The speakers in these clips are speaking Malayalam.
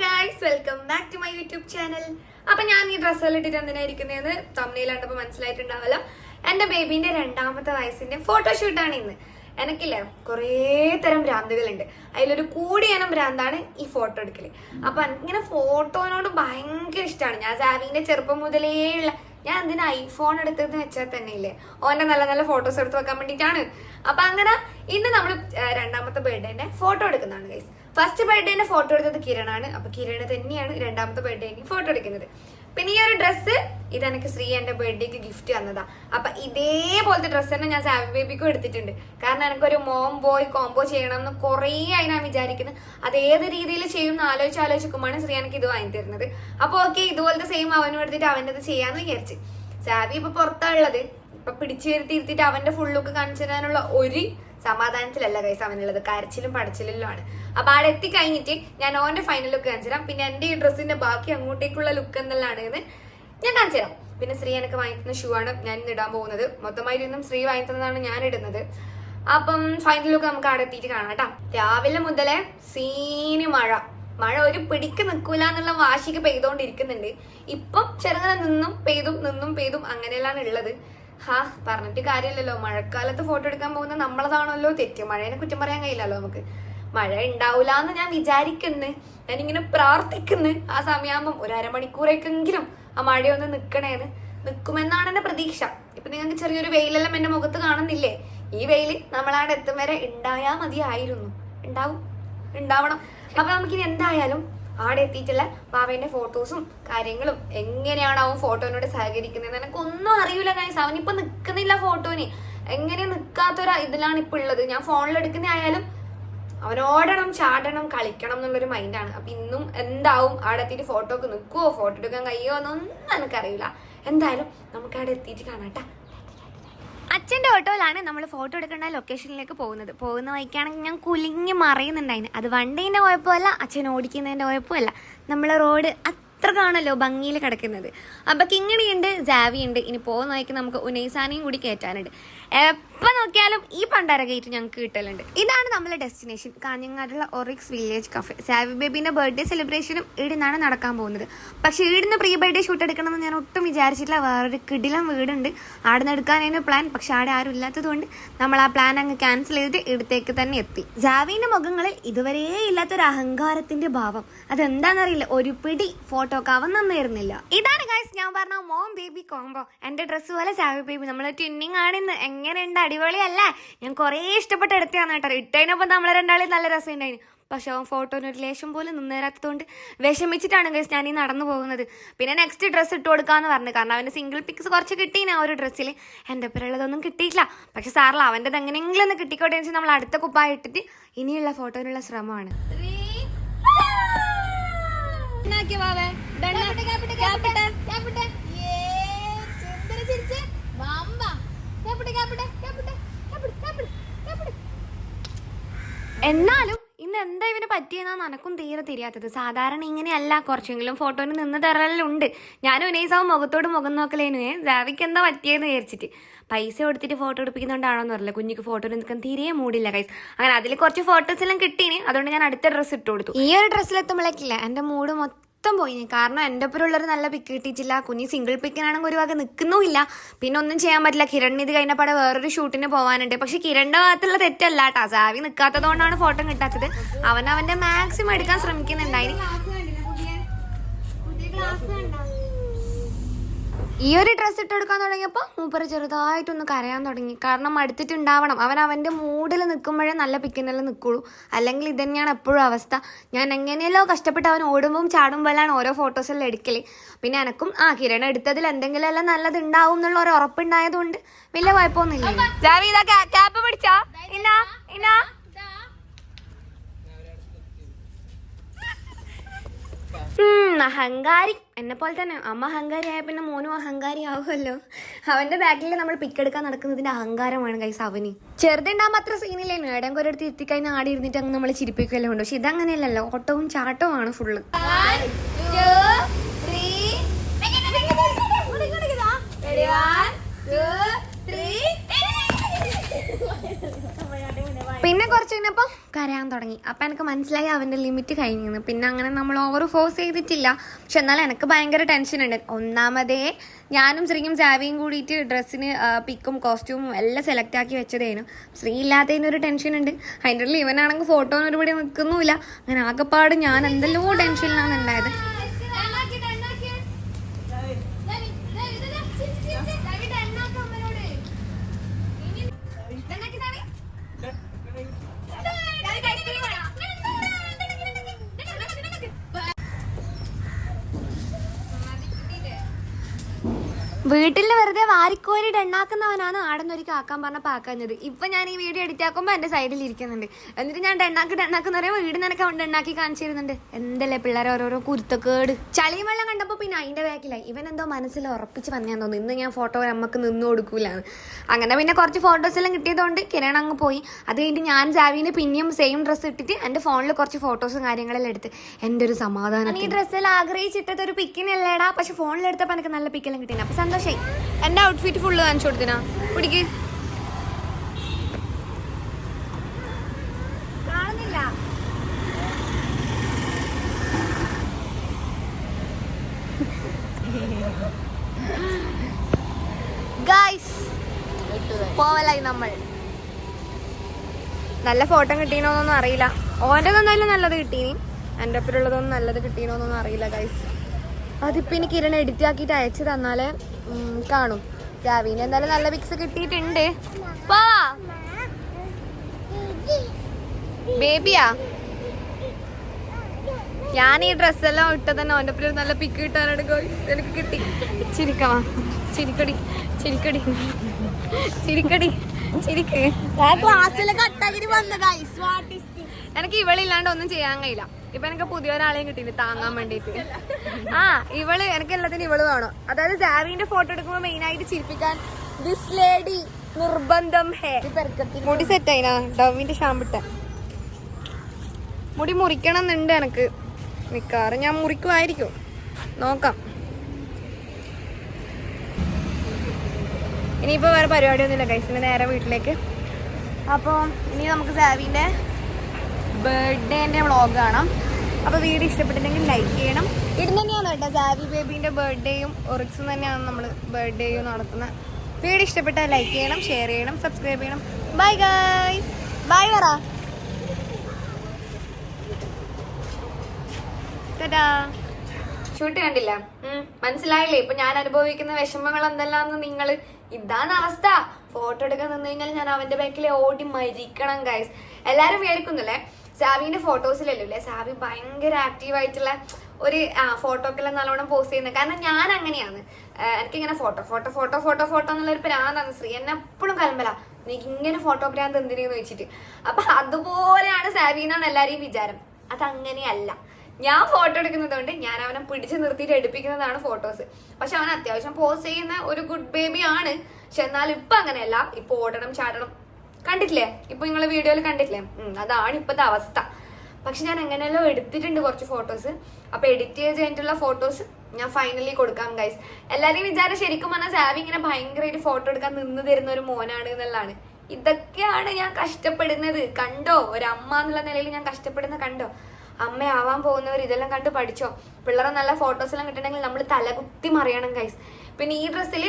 Hi welcome back to my YouTube channel അപ്പൊ ഞാൻ ഈ ഡ്രസ്സുകൾ ഇട്ടിട്ട് എന്തിനായിരിക്കുന്നതെന്ന് തമ്മിൽ കണ്ടപ്പോൾ മനസ്സിലായിട്ടുണ്ടാവില്ല. എന്റെ ബേബിന്റെ രണ്ടാമത്തെ വയസ്സിന്റെ ഫോട്ടോഷൂട്ടാണ് ഇന്ന്. എനിക്കില്ലേ കുറേ തരം ഭ്രാന്തുകളുണ്ട്. അതിലൊരു കൂടിയനം ഭ്രാന്താണ് ഈ ഫോട്ടോ എടുക്കൽ. അപ്പൊ ഇങ്ങനെ ഫോട്ടോനോട് ഭയങ്കര ഇഷ്ടമാണ് ഞാൻ സാവിന്റെ ചെറുപ്പം മുതലേ ഉള്ള ഞാൻ എന്തിനാ ഐഫോൺ എടുത്തതെന്ന് വെച്ചാൽ തന്നെ ഇല്ലേ ഓന്റെ നല്ല നല്ല ഫോട്ടോസ് എടുത്ത് വെക്കാൻ വേണ്ടിയിട്ടാണ്. അപ്പൊ അങ്ങനെ ഇന്ന് നമ്മൾ രണ്ടാമത്തെ ബർത്ത്ഡേന്റെ ഫോട്ടോ എടുക്കുന്നതാണ് ഗൈസ് ഫസ്റ്റ് ബർത്ത്ഡേന്റെ ഫോട്ടോ എടുത്തത് കിരണാണ്. അപ്പൊ കിരണ് തന്നെയാണ് രണ്ടാമത്തെ ബർത്ത്ഡേക്ക് ഫോട്ടോ എടുക്കുന്നത്. പിന്നെ ഈ ഒരു ഡ്രസ്സ് ഇത് എനിക്ക് ശ്രീ എന്റെ ബർത്ത്ഡേക്ക് ഗിഫ്റ്റ് തന്നതാ. അപ്പൊ ഇതേപോലത്തെ ഡ്രസ്സ് തന്നെ ഞാൻ സാവി ബേബിക്കും എടുത്തിട്ടുണ്ട്. കാരണം എനിക്കൊരു മോം ബോയ് കോംബോ ചെയ്യണം എന്ന് കുറേ ആയി ഞാൻ വിചാരിക്കുന്നത് അത് ഏത് രീതിയിൽ ചെയ്യും എന്ന് ആലോചിച്ച് ആലോചിക്കുമ്പോഴാണ് ശ്രീ എനിക്ക് ഇത് വാങ്ങി തരുന്നത്. അപ്പൊ ഓക്കെ ഇതുപോലത്തെ സെയിം അവനും എടുത്തിട്ട് അവന്റെ ചെയ്യാന്ന് വിചാരിച്ചു. സാവി ഇപ്പൊ പുറത്താ ഉള്ളത്. ഇപ്പൊ പിടിച്ചു വരുത്തി ഇരുത്തിയിട്ട് അവന്റെ ഫുൾ ലുക്ക് കാണിച്ചു തരാനുള്ള ഒരു സമാധാനത്തിലല്ല കൈസ് അവനുള്ളത്. കരച്ചിലും പടച്ചിലും അപ്പൊ അവിടെ എത്തിക്കഴിഞ്ഞിട്ട് ഞാൻ ഓന്റെ ഫൈനൽ ലുക്ക് കാണിച്ചു തരാം. പിന്നെ എന്റെ ഈ ഡ്രസ്സിന്റെ ബാക്കി അങ്ങോട്ടേക്കുള്ള ലുക്ക് എന്തെല്ലാണ് എന്ന് ഞാൻ കാണിച്ചു തരാം. പിന്നെ ശ്രീ എനിക്ക് വാങ്ങിക്കുന്ന ഷൂ ആണ് ഞാൻ ഇന്ന് ഇടാൻ പോകുന്നത്. മൊത്തമായിരുന്നും ശ്രീ വാങ്ങിക്കുന്നതാണ് ഞാൻ ഇടുന്നത്. അപ്പം ഫൈനൽ ലുക്ക് നമുക്ക് അവിടെ എത്തിയിട്ട് കാണാം കേട്ടോ. രാവിലെ മുതലേ സീന് മഴ. മഴ ഒരു പിടിക്ക് നിൽക്കൂല എന്നുള്ള വാശിക്ക് പെയ്തോണ്ടിരിക്കുന്നുണ്ട്. ഇപ്പം ചെറുങ്ങനെ നിന്നും പെയ്തും നിന്നും പെയ്തും അങ്ങനെയെല്ലാം ഉള്ളത്. ഹാ പറഞ്ഞിട്ട് കാര്യമില്ലല്ലോ. മഴക്കാലത്ത് ഫോട്ടോ എടുക്കാൻ പോകുന്ന നമ്മളതാണല്ലോ തെറ്റ്. മഴേനെ കുറ്റം പറയാൻ കഴിയില്ലല്ലോ നമുക്ക്. മഴ ഉണ്ടാവൂല എന്ന് ഞാൻ വിചാരിക്കുന്നു. ഞാനിങ്ങനെ പ്രാർത്ഥിക്കുന്നു. ആ സമയമാകുമ്പം ഒരു അരമണിക്കൂറേക്കെങ്കിലും ആ മഴയൊന്ന് നിൽക്കണേന്ന് നിൽക്കുമെന്നാണ് എന്റെ പ്രതീക്ഷ. ഇപ്പൊ നിങ്ങൾക്ക് ചെറിയൊരു വെയിലെല്ലാം എന്റെ മുഖത്ത് കാണുന്നില്ലേ? ഈ വെയിൽ നമ്മളവിടെ എത്തും വരെ ഉണ്ടായാൽ മതിയായിരുന്നു. ഉണ്ടാവും ഉണ്ടാവണം അപ്പൊ നമുക്കിനി എന്തായാലും ആടെ എത്തിയിട്ടുള്ള ബാബേന്റെ ഫോട്ടോസും കാര്യങ്ങളും എങ്ങനെയാണ് അവൻ ഫോട്ടോനോട് സഹകരിക്കുന്നത് എനിക്കൊന്നും അറിയില്ല ഗൈസ് അവനിപ്പോ നിൽക്കുന്നില്ല ഫോട്ടോന് എങ്ങനെ നിൽക്കാത്തൊരു ഇതിലാണ് ഇപ്പൊ ഉള്ളത്. ഞാൻ ഫോണിൽ എടുക്കുന്ന ആയാലും അവനോടണം ചാടണം കളിക്കണം എന്നുള്ളൊരു മൈൻഡാണ് അപ്പൊ ഇന്നും എന്താവും? അവിടെ എത്തിയിട്ട് ഫോട്ടോക്ക് നിൽക്കുവോ ഫോട്ടോ എടുക്കാൻ കഴിയുമോ എന്നൊന്നും എനിക്കറിയില്ല. എന്തായാലും നമുക്ക് അവിടെ എത്തിയിട്ട് കാണാട്ടാ അച്ഛന്റെ ഓട്ടോയിലാണ് നമ്മൾ ഫോട്ടോ എടുക്കേണ്ട ലൊക്കേഷനിലേക്ക് പോകുന്നത്. പോകുന്ന വഴിക്കാണെങ്കിൽ ഞാൻ കുലിങ്ങി മറയുന്നുണ്ടായിന് അത് വണ്ടീന്റെ കുഴപ്പമല്ല അച്ഛൻ ഓടിക്കുന്നതിന്റെ കുഴപ്പമല്ല. നമ്മളെ റോഡ് അത്ര കാണല്ലോ ഭംഗിയിൽ കിടക്കുന്നത്? അപ്പം കിങ്ങിണിയുണ്ട് ജാവിയുണ്ട്. ഇനി പോകുന്ന വഴിക്ക് നമുക്ക് ഉനൈസാനയും കൂടി കയറ്റാനുണ്ട്. എപ്പോൾ നോക്കിയാലും ഈ പണ്ടാര ഗേറ്റ് ഞങ്ങൾക്ക് കിട്ടലുണ്ട്. ഇതാണ് നമ്മളെ ഡെസ്റ്റിനേഷൻ കാഞ്ഞങ്ങാടുള്ള ഒറിക്സ് വില്ലേജ് കഫേ സാവി ബേബിന്റെ ബർത്ത്ഡേ സെലിബ്രേഷനും ഇവിടുന്നാണ് നടക്കാൻ പോകുന്നത്. പക്ഷേ ഇവിടുന്ന് പ്രീ ബർത്ത്ഡേ ഷൂട്ട് എടുക്കണമെന്ന് ഞാൻ ഒട്ടും വിചാരിച്ചിട്ടില്ല. വേറൊരു കിടിലം വീടുണ്ട്. അവിടെ നിന്ന് എടുക്കാനായിരുന്നു പ്ലാൻ പക്ഷെ അവിടെ ആരും ഇല്ലാത്തതുകൊണ്ട് നമ്മൾ ആ പ്ലാൻ അങ്ങ് ക്യാൻസൽ ചെയ്തിട്ട് ഇവിടത്തേക്ക് തന്നെ എത്തി. ജാവിന്റെ മുഖങ്ങളിൽ ഇതുവരെ ഇല്ലാത്തൊരു അഹങ്കാരത്തിന്റെ ഭാവം. അതെന്താണെന്നറിയില്ല. ഒരു പിടി ഫോട്ടോക്ക് അവൻ നന്നായിരുന്നില്ല. ഇതാണ് ഗൈസ് ഞാൻ പറഞ്ഞ മോം ബേബി കോംബോ. എന്റെ ഡ്രസ്സ് പോലെ സാവി ബേബി. നമ്മൾ ട്വിന്നിങ് ആണെന്ന് എങ്ങനെയുണ്ട് അടിപൊളിയല്ലേ? ഞാൻ കുറേ ഇഷ്ടപ്പെട്ട് എടുത്തതാണ് കേട്ടോ. ഇട്ടതിനൊപ്പം നമ്മളെ രണ്ടാളും നല്ല രസമുണ്ടായിരുന്നു പക്ഷെ അവൻ ഫോട്ടോന് ഒരു ലേശം പോലും നിന്നേരാത്തതുകൊണ്ട് വിഷമിച്ചിട്ടാണ് ഗൈസ് ഞാൻ ഈ നടന്നു പോകുന്നത്. പിന്നെ നെക്സ്റ്റ് ഡ്രസ്സ് ഇട്ട് കൊടുക്കാന്ന് പറഞ്ഞു. കാരണം അവന്റെ സിംഗിൾ പിക്സ് കുറച്ച് കിട്ടീന് ആ ഒരു ഡ്രസ്സിൽ എന്റെ പേരുള്ളതൊന്നും കിട്ടിയില്ല പക്ഷെ സാറിൽ അവന്റെത് എങ്ങനെയെങ്കിലും ഒന്ന് കിട്ടിക്കോട്ടെ എന്ന് വെച്ചാൽ നമ്മൾ അടുത്ത കുപ്പായ ഇട്ടിട്ട് ഇനിയുള്ള ഫോട്ടോനുള്ള ശ്രമമാണ്. എന്നാലും ഇന്ന് എന്താ ഇവന് പറ്റിയെന്നാണ് എനക്കും തീരെ തിരിയാത്തത്. സാധാരണ ഇങ്ങനെയല്ല. കുറച്ചെങ്കിലും ഫോട്ടോന് നിന്ന് തരലുണ്ട് ഞാനും ഉനൈസാവും മുഖത്തോട് മുഖം നോക്കലേനു ജാവിക്ക് എന്താ പറ്റിയെന്ന് വിചാരിച്ചിട്ട്. പൈസ കൊടുത്തിട്ട് ഫോട്ടോ എടുപ്പിക്കുന്നുണ്ടാണോന്ന് അറിയില്ല. കുഞ്ഞിക്ക് ഫോട്ടോ നിൽക്കാൻ തീരെ മൂടില്ല കൈസ് അങ്ങനെ അതിൽ കുറച്ച് ഫോട്ടോസ് എല്ലാം കിട്ടീന്. അതുകൊണ്ട് ഞാൻ അടുത്ത ഡ്രസ്സ് ഇട്ട് കൊടുത്തു. ഈ ഒരു ഡ്രസ്സിലെത്തുമ്പോഴേക്കില്ല എന്റെ മൂഡ് മൊത്തം പോയി. കാരണം എന്റെ ഒപ്പമുള്ളൊരു നല്ല പിക്ക് കിട്ടിയിട്ടില്ല. കുഞ്ഞ് സിംഗിൾ പിക്കിനാണെങ്കിൽ ഒരു വക നിൽക്കുന്നുമില്ല പിന്നെ ഒന്നും ചെയ്യാൻ പറ്റില്ല. കിരൺ ഇത് കഴിഞ്ഞപ്പാടെ വേറൊരു ഷൂട്ടിന് പോകാനുണ്ട് പക്ഷെ കിരണിന്റെ ഭാഗത്തുള്ള തെറ്റല്ല കേട്ടോ സാവി നിൽക്കാത്തത് കൊണ്ടാണ് ഫോട്ടോ കിട്ടാത്തത് അവൻ അവന്റെ മാക്സിമം എടുക്കാൻ ശ്രമിക്കുന്നുണ്ടായിന് ഈ ഒരു ഡ്രസ്സ് ഇട്ട് കൊടുക്കാൻ തുടങ്ങിയപ്പോൾ മൂപ്പർ ചെറുതായിട്ടൊന്ന് കരയാൻ തുടങ്ങി. കാരണം അടുത്തിട്ടുണ്ടാവണം അവൻ അവന്റെ മൂഡിൽ നിൽക്കുമ്പോഴേ നല്ല പിക്കുന്നെല്ലാം നിൽക്കുള്ളൂ അല്ലെങ്കിൽ ഇത് തന്നെയാണ് എപ്പോഴും അവസ്ഥ. ഞാൻ എങ്ങനെയല്ലോ കഷ്ടപ്പെട്ട് അവൻ ഓടുമ്പോൾ ചാടുമ്പോഴാണ് ഓരോ ഫോട്ടോസെല്ലാം എടുക്കൽ പിന്നെ എനക്കും ആ കിരൺ എടുത്തതിൽ എന്തെങ്കിലും എല്ലാം നല്ലത് ഉണ്ടാവും എന്നുള്ള ഒരു ഉറപ്പുണ്ടായതുകൊണ്ട് വലിയ കുഴപ്പമൊന്നുമില്ല. ക്യാപ്പ് പിടിച്ചാ. ഇന്നാ ഇന്നാ. അഹങ്കാരി. എന്നെ പോലെ തന്നെ അമ്മ അഹങ്കാരി ആയ പിന്നെ മോനും അഹങ്കാരി ആവുമല്ലോ അവന്റെ ബാക്കിൽ നമ്മൾ പിക്കെടുക്കാൻ നടക്കുന്നതിന്റെ അഹങ്കാരമാണ് കൈസ് അവന്. ചെറുതുണ്ടാകുമ്പോൾ അത്ര സീനില്ലേനു എവിടെയും ഒരു അടുത്ത് എത്തിക്കഴിഞ്ഞാൽ ആടി ഇരുന്നിട്ട് അങ്ങ് നമ്മൾ ചിരിപ്പിക്കുകയല്ലേ ഉണ്ട് പക്ഷെ ഇതങ്ങനെയല്ലല്ലോ ഓട്ടവും ചാട്ടവും ആണ് ഫുള്ള് പിന്നെ കുറച്ച് കഴിഞ്ഞപ്പോൾ കരയാൻ തുടങ്ങി അപ്പം എനിക്ക് മനസ്സിലായി അവന്റെ ലിമിറ്റ് കഴിഞ്ഞിരുന്നു പിന്നെ അങ്ങനെ നമ്മൾ ഓവർ ഫോഴ്സ് ചെയ്തിട്ടില്ല. പക്ഷെ എന്നാലും എനിക്ക് ഭയങ്കര ടെൻഷൻ ഉണ്ട്. ഒന്നാമതേ ഞാനും ശ്രീയും ജാവിയും കൂടിയിട്ട് ഡ്രസ്സിന് പിക്കും കോസ്റ്റ്യൂമും എല്ലാം സെലക്ട് ആക്കി വെച്ചതേനു. ശ്രീ ഇല്ലാത്തതിനൊരു ടെൻഷൻ ഉണ്ട്. അതിന്റെ ഉള്ളിൽ ഇവനാണെങ്കിൽ ഫോട്ടോനൊരുപടി നിൽക്കുന്നുമില്ല അങ്ങനെ ആകെപ്പാട് ഞാൻ എന്തെല്ലോ ടെൻഷനിലാണ് ഉണ്ടായത്. വീട്ടിൽ വെറുതെ വാരിക്കോരി ഡെണ്ണാക്കുന്നവനാണ് ആടെന്നൊരിക്കൽ ആക്കാൻ പറഞ്ഞപ്പോൾ ആക്കാഞ്ഞത് ഇപ്പൊ ഞാൻ ഈ വീഡിയോ എഡിറ്റ് ആക്കുമ്പോൾ എന്റെ സൈഡിൽ ഇരിക്കുന്നുണ്ട്. എന്നിട്ട് ഞാൻ ഡെണ്ണാക്കി ഡെണ്ണാക്കുന്ന പറയുമ്പോൾ വീട് നിനക്ക് അവൻ ഡെണ്ണാക്കി കാണിച്ചു തരുന്നുണ്ട് എന്തല്ലേ പിള്ളേർ ഓരോരോ കുരുത്തക്കേട്. ചളിയും വെള്ളം കണ്ടപ്പോൾ പിന്നെ അതിന്റെ ബാക്കിലായി ഇവൻ എന്തോ മനസ്സിൽ ഉറപ്പിച്ച് വന്നാൽ തോന്നുന്നു. ഇന്ന് ഞാൻ ഫോട്ടോ നമുക്ക് നിന്ന് കൊടുക്കൂലാണ് അങ്ങനെ പിന്നെ കുറച്ച് ഫോട്ടോസ് എല്ലാം കിട്ടിയതുകൊണ്ട് കിരൺ അങ്ങ് പോയി. അത് കഴിഞ്ഞിട്ട് ഞാൻ ജാവിന് പിന്നെയും സെയിം ഡ്രസ്സ് ഇട്ടിട്ട് എന്റെ ഫോണിൽ കുറച്ച് ഫോട്ടോസും കാര്യങ്ങളെല്ലാം എടുത്ത്. എന്റെ ഒരു സമാധാനം ഈ ഡ്രസ്സെല്ലാം ആഗ്രഹിച്ചിട്ടത് ഒരു പിക്കിനല്ലേടാ പക്ഷെ ഫോണിലെടുത്തപ്പോൾ എനിക്ക് നല്ല പിക്കെല്ലാം കിട്ടിയില്ല അപ്പൊ സന്തോഷായി എന്റെ ഔട്ട്ഫിറ്റ് ഫുള്ള് കാണിച്ചു കൊടുത്തിനാ. പിടിക്ക്. കാണുന്നില്ല. പോവലായി നമ്മൾ. നല്ല ഫോട്ടോ കിട്ടീനോന്നൊന്നും അറിയില്ല. ഓന്റെ എന്തായാലും നല്ലത് കിട്ടീനി. എന്റെ ഒപ്പരുള്ളതൊന്നും നല്ലത് കിട്ടീനോന്നൊന്നും അറിയില്ല ഗൈസ് അതിപ്പോ എനിക്ക് കിരൺ എഡിറ്റ് ആക്കിയിട്ട് അയച്ചു തന്നാലേ കാണും. രാവിന് എന്തായാലും നല്ല പിക്സ് കിട്ടിയിട്ടുണ്ട്. വാ. ബേബിയാ? ഞാൻ ഈ ഡ്രസ്സെല്ലാം ഇട്ട തന്നെ അവന്റെ ഒപ്പം നല്ല പിക്ക് കിട്ടാനാണ് ഗോയ്സ് എനിക്ക് കിട്ടി. ചിരിക്കവാ ചിരിക്കടി. ചിരിക്കടി. ചിരിക്കടി. ചിരിക്ക്. എനിക്ക് ഇവളില്ലാണ്ട് ഒന്നും ചെയ്യാൻ കഴിയില്ല. ഇപ്പൊ എനിക്ക് പുതിയ ഒരാളെയും കിട്ടിയില്ല താങ്ങാൻ വേണ്ടിട്ട് ആ ഇവൾ എനിക്ക് എല്ലാത്തിനും ഇവൾ വേണം. അതായത് ജാവിന്റെ ഫോട്ടോ എടുക്കുമ്പോ മെയിൻ ആയിട്ട് ചിരിപ്പിക്കാൻ ദിസ് ലേഡി നിർബന്ധം ഹേ. മുടി സെറ്റ് ആയിനാ? ഡവിന്റെ ഷാമ്പിട്ട. മുടി മുറിക്കണം എന്നുണ്ട് എനക്ക്. മിക്കവാറും ഞാൻ മുറിക്കുമായിരിക്കും. നോക്കാം. ഇനിയിപ്പോൾ വേറെ പരിപാടിയൊന്നുമില്ല കൈസിന് നേരെ വീട്ടിലേക്ക്. അപ്പോൾ ഇനി നമുക്ക് സാവിന്റെ ബർത്ത്ഡേന്റെ വ്ളോഗ് കാണാം. അപ്പോൾ വീഡിയോ ഇഷ്ടപ്പെട്ടിട്ടുണ്ടെങ്കിൽ ലൈക്ക് ചെയ്യണം. ഇടുന്ന തന്നെയാണ് കേട്ടോ സാവി ബേബീന്റെ ബർത്ത്ഡേയും ഒറിക്സും തന്നെയാണ് നമ്മൾ ബർത്ത്ഡേയും നടത്തുന്നത് വീഡിയോ ഇഷ്ടപ്പെട്ടാൽ ലൈക്ക് ചെയ്യണം ഷെയർ ചെയ്യണം സബ്സ്ക്രൈബ് ചെയ്യണം. ബൈ ഗായ് ബൈ പറ. ഷൂട്ട് കണ്ടില്ല. മനസ്സിലായില്ലേ? ഇപ്പൊ ഞാൻ അനുഭവിക്കുന്ന വിഷമങ്ങൾ എന്തെല്ലാന്ന് നിങ്ങൾ ഇതാണ് അവസ്ഥ. ഫോട്ടോ എടുക്കാൻ നിന്ന് കഴിഞ്ഞാൽ ഞാൻ അവന്റെ ബാക്കിൽ ഓടി മരിക്കണം ഗൈസ് എല്ലാരും വിചാരിക്കുന്നില്ലേ? സാവിന്റെ ഫോട്ടോസിലല്ലോ അല്ലേ സാബി ഭയങ്കര ആക്റ്റീവ് ആയിട്ടുള്ള ഒരു ആ ഫോട്ടോക്കെല്ലാം നല്ലോണം പോസ്റ്റ് ചെയ്യുന്നത്. കാരണം ഞാൻ അങ്ങനെയാണ്. എനിക്ക് എനിക്കിങ്ങനെ photo photo photo photo photo എന്നുള്ളൊരു പ്രാന്താണ്. ശ്രീ എന്നെ എപ്പോഴും കലമ്പല. നീക്ക് ഇങ്ങനെ ഫോട്ടോ ഭ്രാന്ത് എന്തിനെന്ന് ചോദിച്ചിട്ട്. അപ്പൊ അതുപോലെയാണ് സാബിന്നാണ് എല്ലാരെയും വിചാരം. അതങ്ങനെയല്ല. ഞാൻ ഫോട്ടോ എടുക്കുന്നത് കൊണ്ട് ഞാൻ അവനെ പിടിച്ചു നിർത്തിയിട്ട് എടുപ്പിക്കുന്നതാണ് ഫോട്ടോസ് പക്ഷെ അവൻ അത്യാവശ്യം പോസ്റ്റ് ചെയ്യുന്ന ഒരു ഗുഡ് ബേബി ആണ്. പക്ഷെ എന്നാൽ ഇപ്പൊ അങ്ങനെയല്ല ഇപ്പൊ ഓടണം ചാടണം കണ്ടിട്ടില്ലേ? ഇപ്പൊ നിങ്ങൾ വീഡിയോയിൽ കണ്ടിട്ടില്ലേ? അതാണ് ഇപ്പത്തെ അവസ്ഥ. പക്ഷെ ഞാൻ എങ്ങനെയല്ലോ എടുത്തിട്ടുണ്ട് കുറച്ച് ഫോട്ടോസ് അപ്പൊ എഡിറ്റ് ചെയ്ത് കഴിഞ്ഞിട്ടുള്ള ഫോട്ടോസ് ഞാൻ ഫൈനലി കൊടുക്കാം ഗൈസ് എല്ലാരെയും വിചാരം ശരിക്കും പറഞ്ഞാൽ സാവി ഇങ്ങനെ ഭയങ്കരമായിട്ട് ഫോട്ടോ എടുക്കാൻ നിന്ന് തരുന്ന ഒരു മോനാണ് എന്നുള്ളതാണ്. ഇതൊക്കെയാണ് ഞാൻ കഷ്ടപ്പെടുന്നത്. കണ്ടോ? ഒരമ്മ എന്നുള്ള നിലയിൽ ഞാൻ കഷ്ടപ്പെടുന്ന കണ്ടോ? അമ്മയാവാൻ പോകുന്നവർ ഇതെല്ലാം കണ്ട് പഠിച്ചോ? പിള്ളേരെ നല്ല ഫോട്ടോസ് എല്ലാം കിട്ടണമെങ്കിൽ നമ്മൾ തലകുത്തി മറിയണം ഗൈസ് പിന്നെ ഈ ഡ്രസ്സിൽ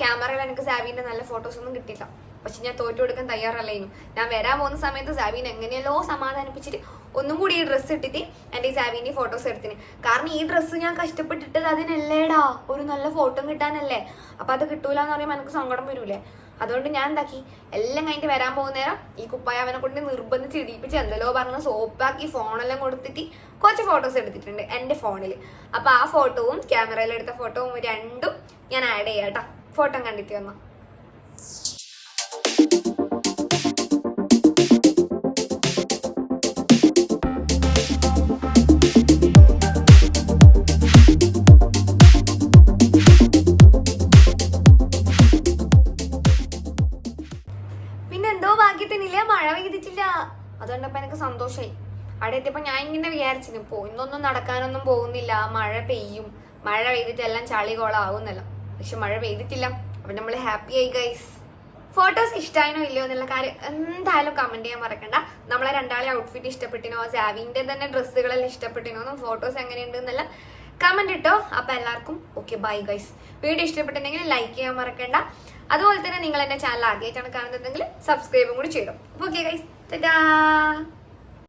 ക്യാമറയിൽ എനിക്ക് സാവിന്റെ നല്ല ഫോട്ടോസ് ഒന്നും കിട്ടിയില്ല പക്ഷെ ഞാൻ തോറ്റു കൊടുക്കാൻ തയ്യാറല്ലായിരുന്നു ഞാൻ വരാൻ പോകുന്ന സമയത്ത് സാവിനെ എങ്ങനെയല്ലോ സമാധാനിപ്പിച്ചിട്ട് ഒന്നും കൂടി ഈ ഡ്രസ്സ് ഇട്ടിട്ട് എന്റെ ഈ സാവിന്റെ ഫോട്ടോസ് എടുത്തിന്. കാരണം ഈ ഡ്രസ്സ് ഞാൻ കഷ്ടപ്പെട്ടിട്ടത് അതിനല്ലേടാ. ഒരു നല്ല ഫോട്ടോ കിട്ടാനല്ലേ. അപ്പൊ അത് കിട്ടൂല എന്ന് പറയുമ്പോൾ എനിക്ക് സങ്കടം വരൂലേ. അതുകൊണ്ട് ഞാൻ എന്താക്കി? എല്ലാം കഴിഞ്ഞിട്ട് വരാൻ പോകുന്ന നേരം ഈ കുപ്പായ അവനെ കൊണ്ട് നിർബന്ധിച്ച് ഇടിപ്പിച്ച് എന്തെല്ലോ പറഞ്ഞ് സോപ്പാക്കി ഫോണെല്ലാം കൊടുത്തിട്ട് കുറച്ച് ഫോട്ടോസ് എടുത്തിട്ടുണ്ട് എന്റെ ഫോണിൽ അപ്പോൾ ആ ഫോട്ടോവും ക്യാമറയിൽ എടുത്ത ഫോട്ടോവും രണ്ടും ഞാൻ ആഡ് ചെയ്യാം കേട്ടോ ഫോട്ടോ കണ്ടിട്ട് വന്നു. അതുകൊണ്ടപ്പോ എനിക്ക് സന്തോഷമായി അവിടെ എത്തിയപ്പോ ഞാൻ ഇങ്ങനെ വിചാരിച്ചിന് പോ ഇന്നൊന്നും നടക്കാനൊന്നും പോകുന്നില്ല. മഴ പെയ്യും. മഴ പെയ്തിട്ട് എല്ലാം ചളി കോളാവുന്നല്ല. പക്ഷെ മഴ പെയ്തിട്ടില്ല. അപ്പൊ നമ്മൾ ഹാപ്പി ആയി ഗൈസ് ഫോട്ടോസ് ഇഷ്ടമായിനോ ഇല്ലയോ എന്നുള്ള കാര്യം എന്തായാലും കമന്റ് ചെയ്യാൻ മറക്കണ്ട. നമ്മളെ രണ്ടാളെ ഔട്ട്ഫിറ്റ് ഇഷ്ടപ്പെട്ടിനോ സാവിന്റെ തന്നെ ഡ്രസ്സുകളെല്ലാം ഇഷ്ടപ്പെട്ടിനോ എന്നും ഫോട്ടോസ് എങ്ങനെയുണ്ട് എന്നെല്ലാം കമന്റ് ഇട്ടോ. അപ്പൊ എല്ലാവർക്കും ഓക്കെ ബൈ ഗൈസ് വീഡിയോ ഇഷ്ടപ്പെട്ടിട്ടുണ്ടെങ്കിൽ ലൈക്ക് ചെയ്യാൻ മറക്കണ്ട. അതുപോലെ തന്നെ നിങ്ങൾ എന്റെ ചാനൽ ആദ്യമായിട്ടാണ് കാണുന്നതെങ്കിൽ സബ്സ്ക്രൈബും കൂടി ചെയ്തു ഓക്കെ ഗൈസ് ടാ